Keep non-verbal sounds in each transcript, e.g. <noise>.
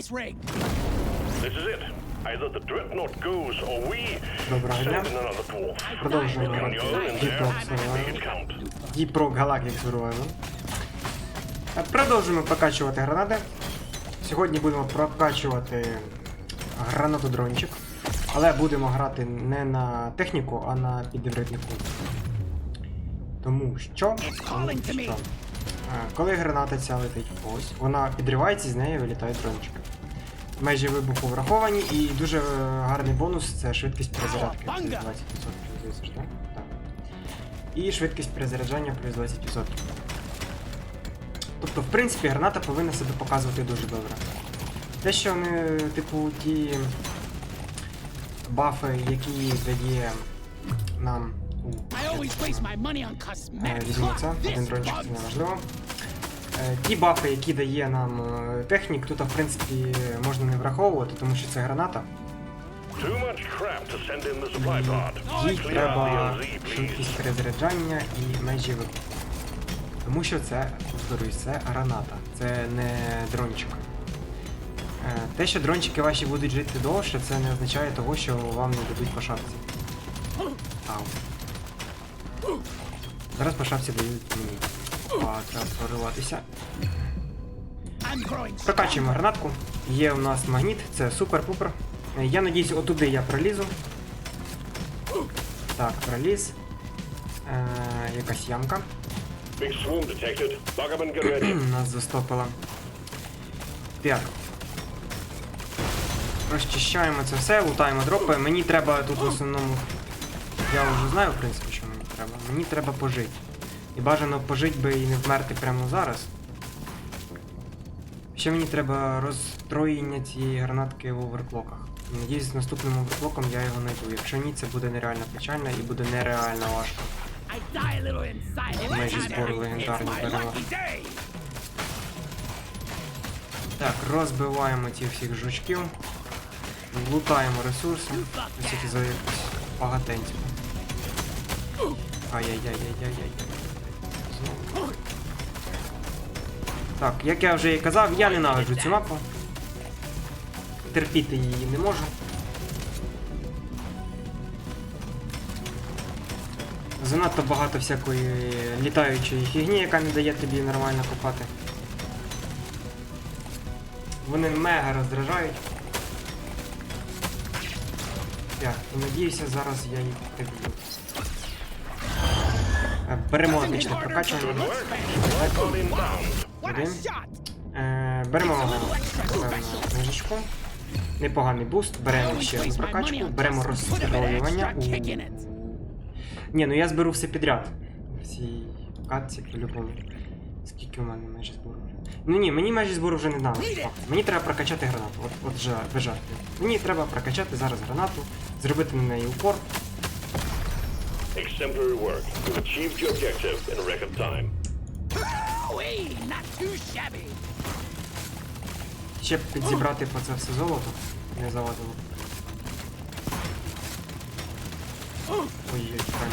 space rig. This is it. Either the dreadnought goes or we Доброго дня. send in another dwarf. Продовжуємо грати Deep. Rock Make it Survival. count. Deep Rock Galactic Survival. Продовжуємо прокачувати гранати. Сьогодні будемо прокачувати гранатодрончик. Але будемо грати не на техніку, а на підривнику. Тому що. Тому що коли граната ця летить ось, вона підривається і з неї вилітають дрончики. Межі вибуху враховані і дуже е, гарний бонус це швидкість перезарядки. Плюс 20% здається, ж, так? Так. І швидкість перезаряджання плюс 20%. Тобто, в принципі, граната повинна себе показувати дуже добре. Те, що вони, типу, ті бафи, які дає нам у Е, cosmetics. Візьмемо це, один дрончик це неважливо. Е, Ті бафи, які дає нам е, технік, тут в принципі можна не враховувати, тому що це граната. Їй треба швидкість перезаряджання і межі вибуху. Тому що це, повторюсь, це граната, це не дрончик. Е, Те, що дрончики ваші будуть жити довше, це не означає того, що вам не дадуть по шапці. Ау. Зараз по шапці дають мені. А, треба прориватися. Прокачуємо гранатку. Є у нас магніт, це супер-пупер. Я надіюсь, отуди я пролізу. Так, проліз. Е, якась ямка. <clears throat> Нас застопила. Так. Розчищаємо це все, лутаємо дропи. Мені треба тут в основному. Я вже знаю, в принципі, що мені треба. Мені треба пожити. І бажано пожити би і не вмерти прямо зараз. Ще мені треба розстроєння цієї гранатки в оверклоках. Надіюсь, з наступним оверклоком я його знайду. Якщо ні, це буде нереально печально і буде нереально важко. I die a little inside every Майже time збор I- легендарний It's my перемог. Так, розбиваємо цих всіх жучків. Лутаємо ресурси. Ось які за якусь багатеньку. Ай-яй-яй-яй-яй-яй. Так, як я вже і казав, я ненавиджу цю мапу. Терпіти її не можу. Занадто багато всякої літаючої фігні, яка не дає тобі нормально копати. Вони мега роздражають. Так, і надіюся, зараз я їх приб'ю. Е, Беремо отличне прокачування. Один. Е, беремо книжечку. Непоганий буст, беремо ще одну прокачку, беремо in it. Ні, ну я зберу все підряд. Всі катці по-любому. Скільки у мене межі збору? Ну ні, мені межі збору вже не надо. Мені треба прокачати гранату. От, от жа, без жартів. Мені треба прокачати зараз гранату, зробити на неї упор. Exemplary work. You've achieved your objective in record time. Ще б підзібрати по це все золото. Не завадило. Ой-ой, чекай.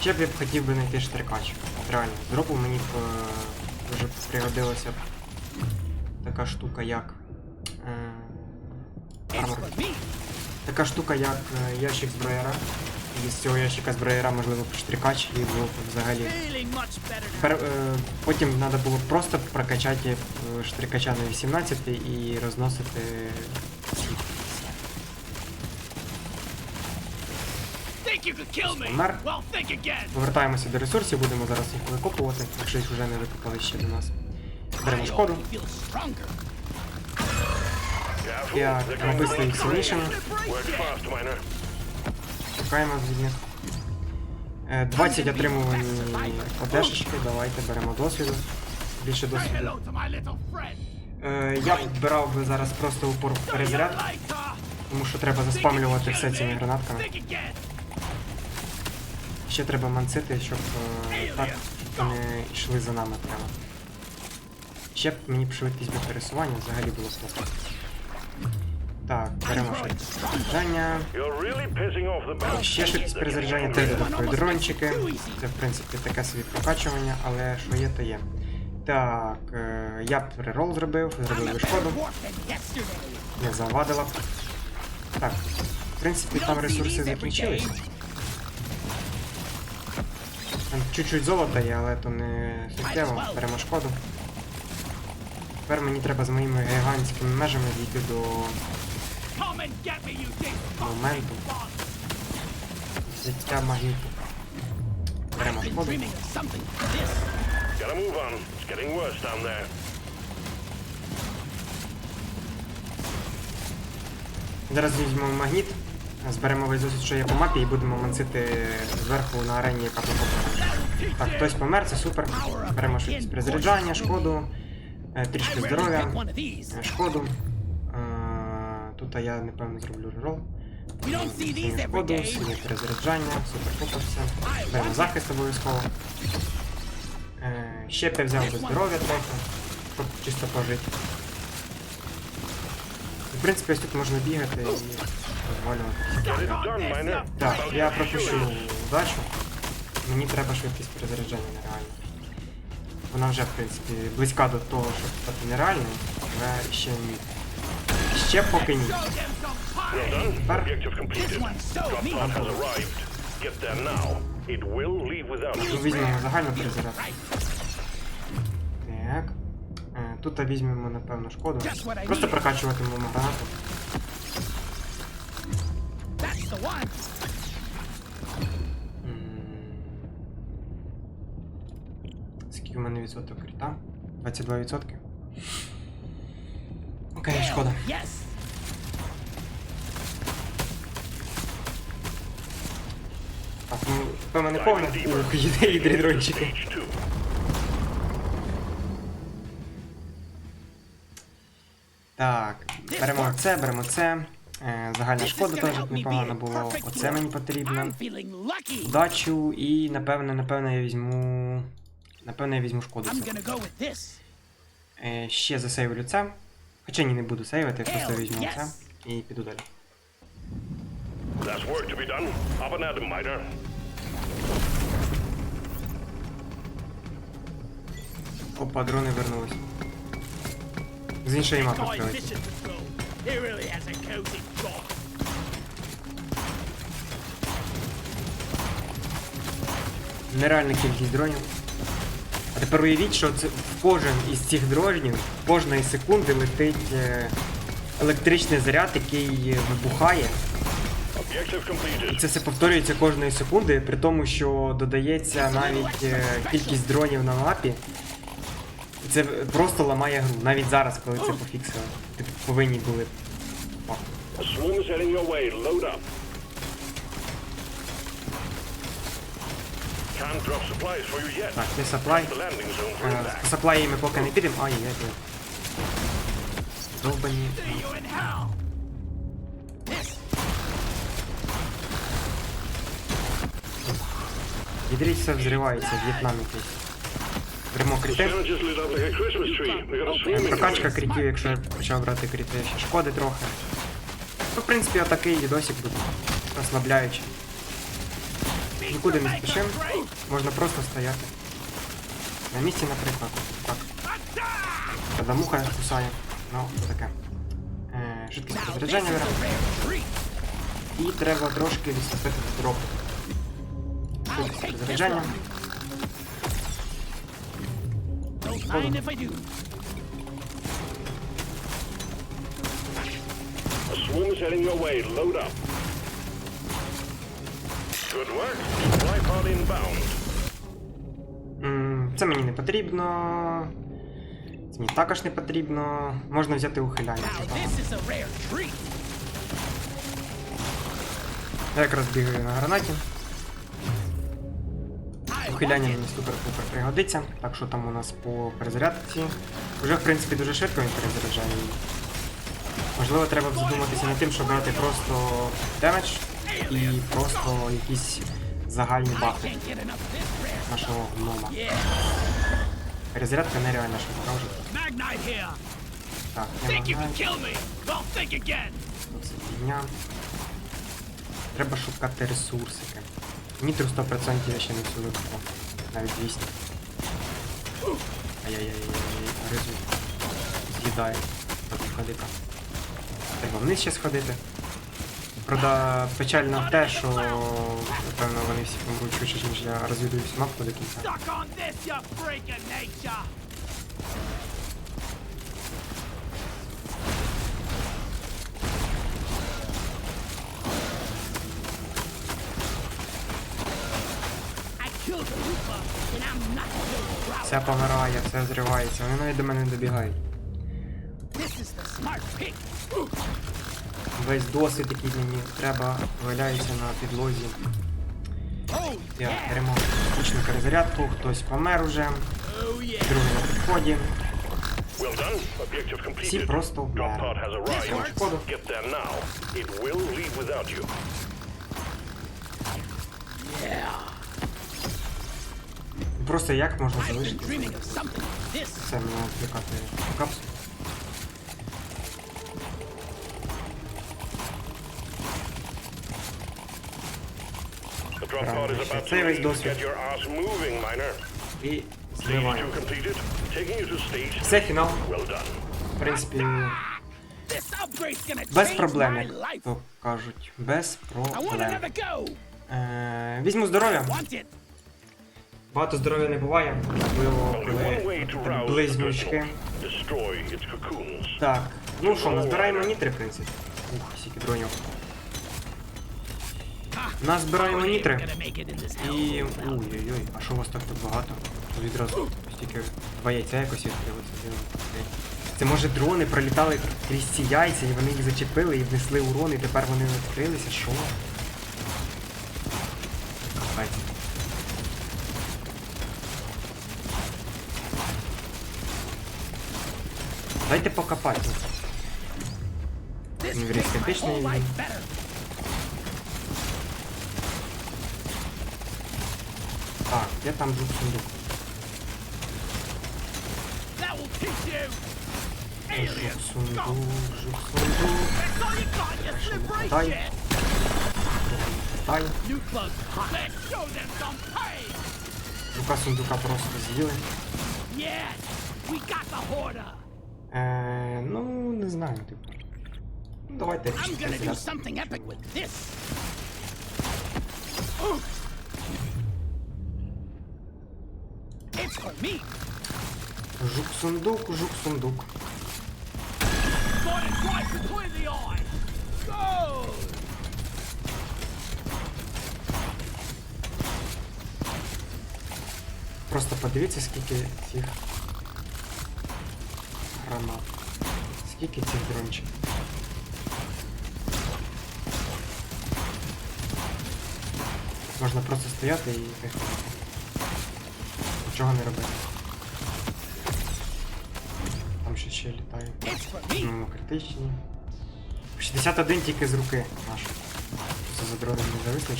Ще б я б хотів би знайти штрикач. От реально, з дропу мені б е, дуже пригодилася б така штука, як. Е, армор. Така штука, як е, ящик зброєра. І з цього ящика зброєра, можливо, б штрикач і було б взагалі. Тепер е, потім треба було просто прокачати е, штрикача на 18 і розносити. Помер. Повертаємося до ресурсів, будемо зараз їх викопувати, якщо їх вже не викопали ще до нас. Беремо шкоду. Я робив їх сильнішими. Чекаємо від них. Е, 20 отримувані одежечки, давайте беремо досвіду. Більше досвіду. Е, я б вбирав би зараз просто упор в перезаряд, тому що треба заспамлювати все цими гранатками. Ще треба мансити, щоб е, так вони йшли за нами прямо. Ще б мені б швидкість пересування взагалі було класно. Так, беремо швидкість перезаряджання. Ще швидкість перезаряджання, три додаткові дрончики. Це в принципі таке собі прокачування, але що є, то є. Так, е, я б рерол зробив, зробив би шкоду, Warp than yesterday. не завадила. Так, в принципі, там ресурси закінчилися. Там чуть-чуть золота є, але то не суттєво, беремо шкоду. Тепер мені треба з моїми гігантськими межами дійти до моменту взяття магніту. Беремо something. Gotta move on. It's getting worse down there. Зараз візьмемо магніт, зберемо весь досвід, що є по мапі, і будемо мансити зверху на арені, яка тут. Так, хтось помер, це супер. Беремо швидкість перезаряджання, шкоду, е, трішки здоров'я, е, шкоду. Тут я напевно зроблю рерол. Every шкоду, перезаряджання, супер все. Беремо захист обов'язково. Е, Ще я взяв би здоров'я трохи, щоб чисто пожити. В принципі, ось тут можна бігати і miner. Так, я пропущу удачу. Мені треба швидкість перезаряджання нереально. Вона вже, в принципі, близька до того, щоб стати нереальною, але ще ні. Ще поки ні. Ну, візьмемо загальну перезарядку. Right. Так. Е, Тут візьмемо, напевно, шкоду. Просто прокачуватимемо гранату. Скільки в мене відсоток кріта? 22%. Окей, шкода. Так, ну, певно, не повна. Ух, їде і дрідрончики. Так, беремо це, беремо це. Е, Загальна шкода теж непогано було. Оце мені потрібно. Удачу і напевне, напевне я візьму. Напевне, я візьму шкоду. Це. ще засейвлю це. Хоча ні, не буду сейвити, я просто візьму yes. це і піду далі. There's work to be done. Up and at 'em, miner. Опа, дрони вернулись. З іншої мапи job. Нереальна кількість дронів. А тепер уявіть, що це в кожен із цих дронів кожної секунди летить е, електричний заряд, який вибухає. Completed. Це все повторюється кожної секунди, при тому, що додається навіть е, кількість дронів на мапі. І Це просто ламає гру. Навіть зараз, коли це пофіксили. Типу повинні були. Так, це саплай. For Е, саплаї ми поки не підемо. Ай, я Довбані. Hell. This. Відрізь все взривається, В'єтнам якийсь. The кріти. Е, Прокачка крітів, якщо я почав брати кріти, ще шкоди трохи. Ну, в принципі, отакий відосик буде. Розслабляючий. Нікуди не спішим. Можна просто стояти. На місці, наприклад. Так. Коли муха кусає. Ну, таке. Е, швидкість розряджання беремо. І треба трошки відступити дропу. I'll Швидкість розряджання. A swarm is heading your way. Load up. Good work. Pod inbound. М, Це мені не потрібно. Це мені також не потрібно. Можна взяти ухиляння. Now Ага. this is a rare treat. Я якраз бігаю на гранаті. Ухиляння мені супер-пупер пригодиться. Так що там у нас по перезарядці. Уже в принципі дуже швидко він перезаряджає. її. Можливо, треба б задуматися над тим, щоб брати просто демедж і просто якісь загальні бафи rare. нашого гнома. Перезарядка нереальна вже. Magnite. Так, я фігня. Треба шукати ресурсики. Нітру 100% я ще не всю викупив. Навіть 200. Ай-яй-яй-яй, гризу. Кадика. Треба вниз ще сходити. Правда, печально те, що напевно вони всі помруть швидше, ніж я розвідую всю мапу до кінця. Все помирає, все зривається, вони навіть до мене не добігають. Весь досвід, який мені треба, валяється на підлозі. Я yeah. тримав перезарядку, хтось помер уже, другий на підході. Всі просто вмерли. Просто як можна залишити це мене відвлікати капсулу. Get your ass moving, miner. І Stage зливаємо. 2 completed. Taking you to stage Все, фінал. В принципі, без проблем, як то кажуть. Без проблем. Е, візьму здоров'я. Багато здоров'я не буває, особливо коли близнючки. Так, ну що, назбираємо нітри, в принципі. Ух, скільки дронів. Назбираємо нітри. І. Ой-ой-ой, а що у вас так тут багато? Тут відразу стільки два яйця якось відкрилося. Це може дрони пролітали крізь ці яйця, і вони їх зачепили і внесли урон, і тепер вони відкрилися. Що? Капець. Дайте покопати. This Ну, Let's show them some pain. Жука сундука просто з'їли. Yes, we got the hoarder. Е, ну, не знаю, типу. Ну, давайте. I'm чисто gonna do зараз. something epic with this. Oof. eyes. Go. Просто подивіться, скільки цих гранат. Скільки цих дрончиків. Можна просто стояти і кайфувати. Нічого не робити. Там ще ще літають. Ну, критичні. 61 тільки з руки наш. Це за дроном не зависли,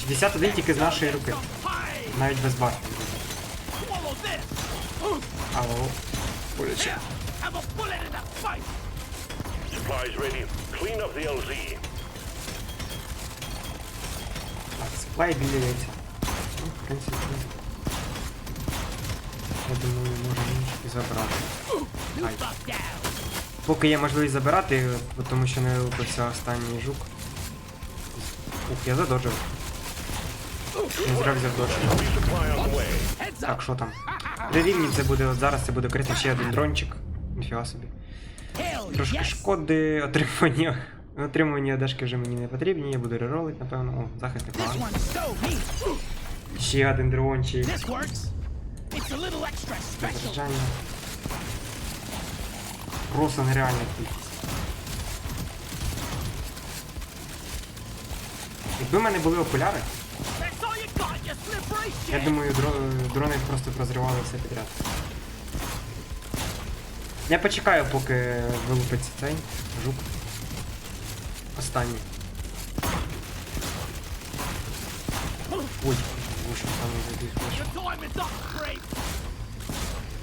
61 тільки з нашої руки. Навіть без бафів. Алло. Боляче. Supplies ready. Clean up the LZ. Так, сплай біля яйця. Ну, в принципі. Я думаю, можемо і забрати. Ай. Поки є можливість забирати, тому що не вилупився останній жук. Ух, я задоджив. Не зря взяв up. Так, що там? Рівні це буде, от зараз це буде крити ще один дрончик. Ніфіга собі. Трошки шкоди, отримання. Отримання одежки вже мені не потрібні, я буду реролить, напевно. О, захист непоганий. Ще один дрончик. Заряджання. Просто нереальна кількість. Якби в мене були окуляри, я думаю, дро- дрони просто б розривали все підряд. Я почекаю, поки вилупиться цей жук. Останній. Ой, вийшов саме забіг.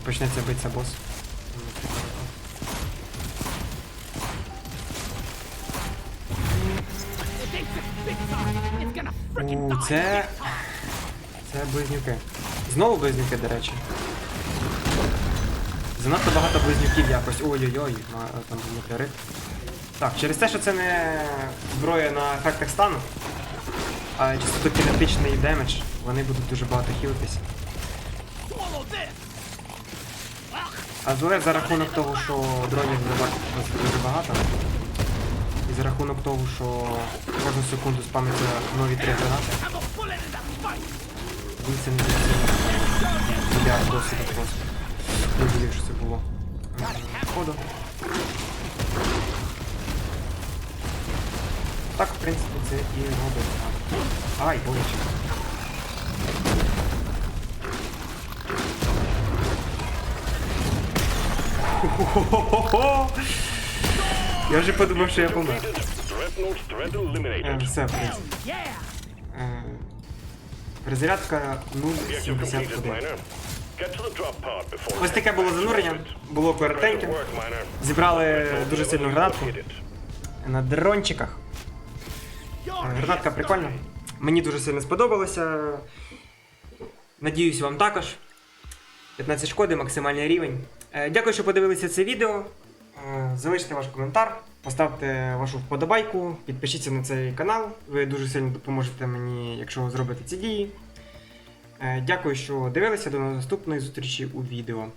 Почнеться битися бос. It thinks it's big time. It's gonna frickin' У, це. Це близнюки. Знову близнюки, до речі. Занадто багато близнюків якось. Ой-ой-ой, там був метеорит. Так, через те, що це не зброя на ефектах стану, а чисто кінетичний демедж, вони будуть дуже багато хілитись. Але за рахунок того, що дронів дуже багато, і за рахунок того, що кожну секунду спамиться нові три гранати, це не. Мільярд досвіду просто. Не вірю, що це було. Ходу. Так, в принципі, це і робить. Ай, боляче. Хо-хо-хо-хо! Я вже подумав, що я помер. Е. Все, в принципі. Е, Перезарядка Objective completed, 0,71. miner. Get to the drop pod before... Ось таке було занурення, було коротеньке. Зібрали дуже сильну гранатку на дрончиках. Е, Гранатка прикольна. Мені дуже сильно сподобалося. Надіюсь, вам також. 15 шкоди, максимальний рівень. Е, Дякую, що подивилися це відео. Е, Залиште ваш коментар, поставте вашу вподобайку, підпишіться на цей канал. Ви дуже сильно допоможете мені, якщо зробите ці дії. Е, Дякую, що дивилися. До наступної зустрічі у відео.